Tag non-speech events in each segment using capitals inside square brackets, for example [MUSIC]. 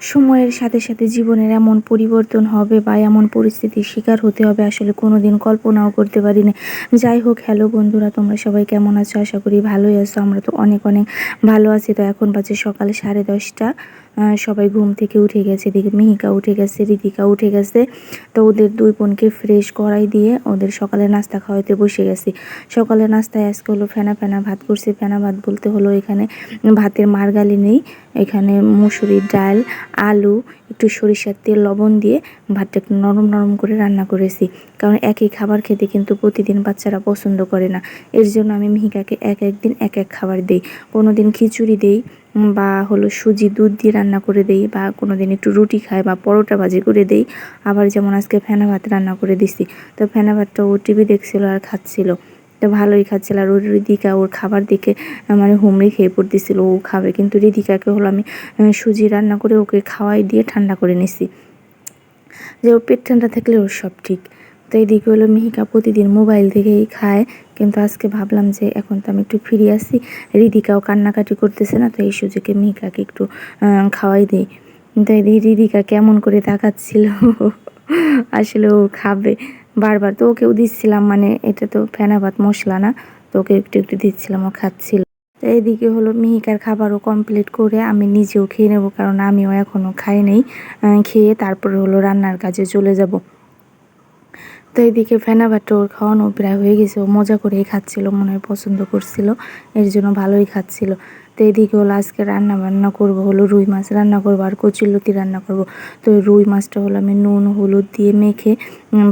সময়ের সাথে সাথে জীবনের এমন পরিবর্তন হবে বা এমন পরিস্থিতির শিকার হতে হবে আসলে কোনো দিন কল্পনাও করতে পারি না যাই হোক, হ্যালো বন্ধুরা, তোমরা সবাই কেমন আছো? আশা করি ভালোই আছো। আমরা তো অনেক অনেক ভালো আছি। তো এখন বাজে সকাল সাড়ে দশটা। সবাই ঘুম থেকে উঠে গেছে, এদিকে মিহিকা উঠে গেছে রিতিকা উঠে গেছে। তো ওদের দুই বোনকে ফ্রেশ করাই দিয়ে ওদের সকালে নাস্তা খাওয়াইতে বসে গেছি। সকালে নাস্তায় আজকে হলো ফেনা ফেনা ভাত করছি। ফেনা ভাত বলতে হলো এখানে ভাতের মারগালি নেই, এখানে মুসুরির ডাল, আলু, একটু সরিষার তেল, লবণ দিয়ে ভাতটা একটু নরম নরম করে রান্না করেছি। কারণ একই খাবার খেতে কিন্তু প্রতিদিন বাচ্চারা পছন্দ করে না। এর জন্য আমি মিহিকাকে এক এক দিন এক এক খাবার দিই। কোনো দিন খিচুড়ি দেই বা হলো সুজি দুধ দিয়ে রান্না করে দেই বা কোনো দিন একটু রুটি খায় বা পরোটা ভাজি করে দেই। আবার যেমন আজকে ফেনা ভাত রান্না করে দিছি। তো ফেনা ভাতটা ও টিভি দেখছিল আর খাচ্ছিল। তো ভালোই খাচ্ছিল আর ওর রিদিকা ওর খাবার দিকে মানে হুমড়ি খেয়ে পড়তেছিল। ও খাবে কিন্তু রিদিকাকে হলো আমি সুজি রান্না করে ওকে খাওয়াই দিয়ে ঠান্ডা করে নিছি। যে ওর পেট ঠান্ডা থাকলে ওর সব ঠিক। তো এইদিকে হলো মিহিকা প্রতিদিন মোবাইল থেকেই খায়। কিন্তু আজকে ভাবলাম যে এখন তো আমি একটু ফিরে আসি রিদিকাও কান্নাকাটি করতেছে না, তো এই সুযোগে মিহিকাকে একটু খাওয়াই দিই। তাই রিদিকা কেমন করে তাকাচ্ছিল। আসলে ও খাবে। বারবার তো ওকেও দিচ্ছিলাম মানে এটা তো ফেনা ভাত মশলা না, তো ওকে একটু একটু দিচ্ছিলাম, ও খাচ্ছিল। তো এইদিকে হলো মিহিকার খাবারও কমপ্লিট করে আমি নিজেও খেয়ে নেব, কারণ আমিও এখনও খাই নেই। খেয়ে তারপরে হলো রান্নার কাজে চলে যাব। তো এইদিকে ফেনা ভাতটা ওর খাওয়ানো প্রায় হয়ে গেছে। ও মজা করেই খাচ্ছিল, মনে হয় পছন্দ করছিল, এর জন্য ভালোই খাচ্ছিল। তো এদিকে হলো আজকে রান্না বান্না করব, হলো রুই মাছ রান্না করব আর কচুলতি রান্না করব। তো রুই মাছটা হলো আমি নুন, হলুদ দিয়ে মেখে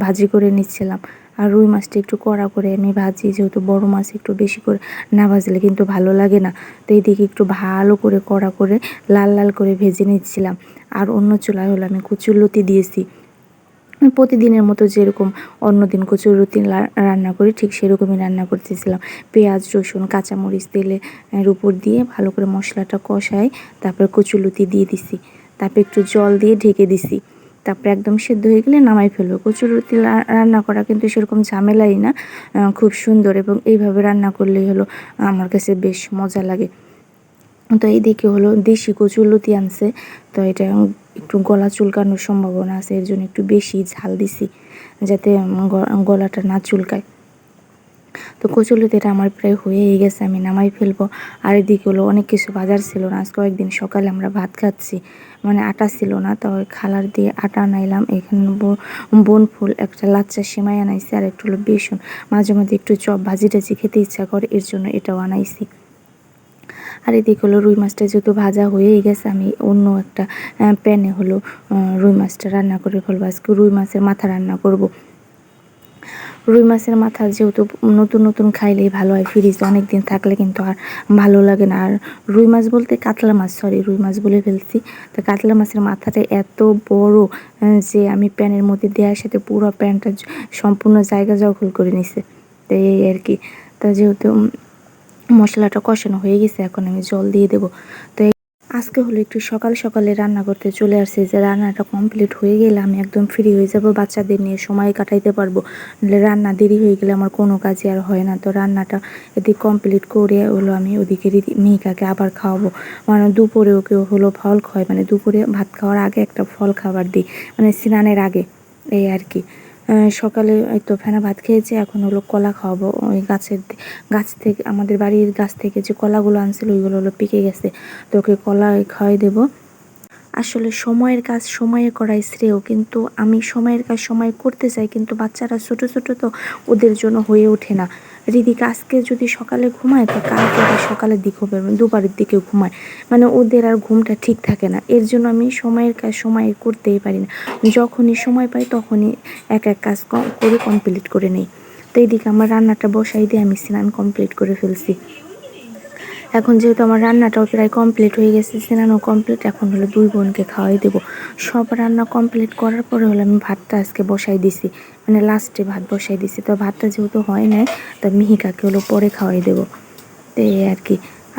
ভাজি করে নিচ্ছিলাম। আর রুই মাছটা একটু কড়া করে আমি ভাজি, যেহেতু বড় মাছ একটু বেশি করে না ভাজলে কিন্তু ভালো লাগে না। তো এইদিকে একটু ভালো করে কড়া করে লাল লাল করে ভেজে নিচ্ছিলাম। আর অন্য চুলায় হলো আমি কচুলতি দিয়েছি। প্রতিদিনের মতো যেরকম অন্যদিন রুটি রান্না করি, ঠিক সেরকমই রান্না করতেছিলাম। পেঁয়াজ, রসুন, কাঁচামরিচ তেলের উপর দিয়ে ভালো করে মশলাটা কষাই তারপরে কচুলুতি দিয়ে দিছি। তারপর একটু জল দিয়ে ঢেকে দিছি। তারপরে একদম সেদ্ধ হয়ে গেলে নামাই ফেলব। কচুরুটি রান্না করা কিন্তু সেরকম ঝামেলাই না খুব সুন্দর এবং এইভাবে রান্না করলেই হলো আমার কাছে বেশ মজা লাগে। তো এই হলো দেশি কচুলতি আনছে। তো এটা একটু গলা চুলকানোর সম্ভাবনা আছে, এর জন্য একটু বেশি ঝাল দিছি যাতে গলাটা না চুলকায়। তো কচুলতিটা আমার প্রায় হয়েই গেছে, আমি নামাই ফেলব। আর এদিকে হলো অনেক কিছু বাজার ছিল না আজ কয়েকদিন সকালে আমরা ভাত খাচ্ছি। মানে আটা ছিল না, তো খালার দিয়ে আটা আনাইলাম, এখানে বন ফুল, একটা লাচ্চা সেমাই আনাইছি আর একটু হলো বেসন। মাঝে মাঝে একটু চপ ভাজি টাজি খেতে ইচ্ছা করে, এর জন্য এটাও আনাইছি। আর এদিকে হলো রুই মাছটা যেহেতু ভাজা হয়েই গেছে, আমি অন্য একটা প্যানে হলো রুই মাছটা রান্না করে ফেলব। আজকে রুই মাছের মাথা রান্না করব। রুই মাছের মাথা যেহেতু নতুন নতুন খাইলেই ভালো হয় ফ্রিজে অনেক দিন থাকলে কিন্তু আর ভালো লাগে না। আর রুই মাছ বলতে কাতলা মাছ সরি রুই মাছ বলে ফেলছি। তো কাতলা মাছের মাথাটা এত বড় যে আমি প্যানের মধ্যে দেওয়ার সাথে পুরো প্যানটা সম্পূর্ণ জায়গা জখল করে নিছে। তো এই আর কি। তা যেহেতু মশলাটা কষানো হয়ে গেছে, এখন আমি জল দিয়ে দেবো। তো আজকে হলো একটু সকাল সকালে রান্না করতে চলে আসছে, যে রান্নাটা কমপ্লিট হয়ে গেলে আমি একদম ফ্রি হয়ে যাব, বাচ্চাদের নিয়ে সময় কাটাইতে পারব। রান্না দেরি হয়ে গেলে আমার কোনো কাজই আর হয় না। তো রান্নাটা এদিকে কমপ্লিট করে হলো আমি ওদিকে মিহিকাকে আবার খাওয়াবো। মানে দুপুরে ওকে হলো ফল খাওয়াই মানে দুপুরে ভাত খাওয়ার আগে একটা ফল খাবার দিই মানে স্নানের আগে, এই আর কি। সকালে তো ফেনা ভাত খেয়েছি, এখন হলো কলা খাওয়াবো। ওই গাছের গাছ থেকে আমাদের বাড়ির গাছ থেকে যে কলাগুলো আনছিল, ওইগুলো হলো পেকে গেছে। তো ওকে কলা খাওয়াই দেবো। আসলে সময়ের কাজ সময়ে করাই শ্রেয়, কিন্তু আমি সময়ের কাজ সময় করতে চাই, কিন্তু বাচ্চারা ছোট ছোট তো ওদের জন্য হয়ে ওঠে না। রিদিকা, আজকে যদি সকালে ঘুমায়, তো কালকে সকালের দিক হবে দুবারের দিকে ঘুমায়। মানে ওদের আর ঘুমটা ঠিক থাকে না। এর জন্য আমি সময়ের কাজ সময়ে করতেই পারি না। যখনই সময় পাই, তখনই এক এক কাজ করে কমপ্লিট করে নেই। তো এইদিকে আমার রান্নাটা বসাই দিয়ে আমি স্নান কমপ্লিট করে ফেলছি। এখন যেহেতু আমার রান্নাটাও প্রায় কমপ্লিট হয়ে গেছে স্নানও কমপ্লিট এখন হলো দুই বোনকে খাওয়াই দেবো। সব রান্না কমপ্লিট করার পরে হলো আমি ভাতটা আজকে বসাই দিছি। মানে লাস্টে ভাত বসাই দিছি। তো ভাতটা যেহেতু হয় নাই, তা মিহিকাকে হলো পরে খাওয়াই দেবো। তো এই আর কি।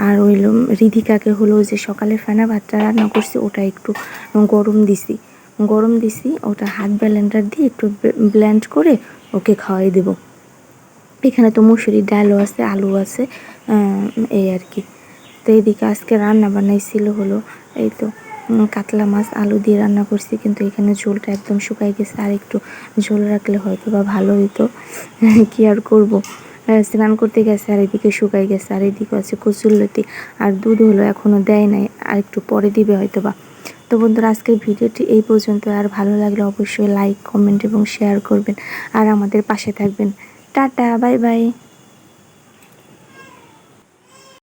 আর ওই রিধিকাকে হলো যে সকালে ফেনা ভাতটা রান্না করছি, ওটা একটু গরম দিছি। গরম দিছি, ওটা হাত ব্যালেন্ডার দিয়ে একটু ব্ল্যান্ড করে ওকে খাওয়াই দেবো। এখানে তো মুসুরির ডালও আছে আলু আছে এই আর কি তো এইদিকে আজকে রান্না বান্নাইছিল হলো, এই তো কাতলা মাছ আলু দিয়ে রান্না করছি, কিন্তু এখানে ঝোলটা একদম শুকাই গেছে, আর একটু ঝোল রাখলে হয়তো বা ভালো হইতো। [LAUGHS] কি আর করব? স্নান করতে গেছে, আর এদিকে শুকাই গেছে, আর এদিকে আছে কচুরলতি, আর দুধ হলো এখনও দেয় নাই, আর একটু পরে দিবে হয়তো বা তো বন্ধুরা, আজকের ভিডিওটি এই পর্যন্ত, আর ভালো লাগলে অবশ্যই লাইক কমেন্ট এবং শেয়ার করবেন, আর আমাদের পাশে থাকবেন। Tata bye bye.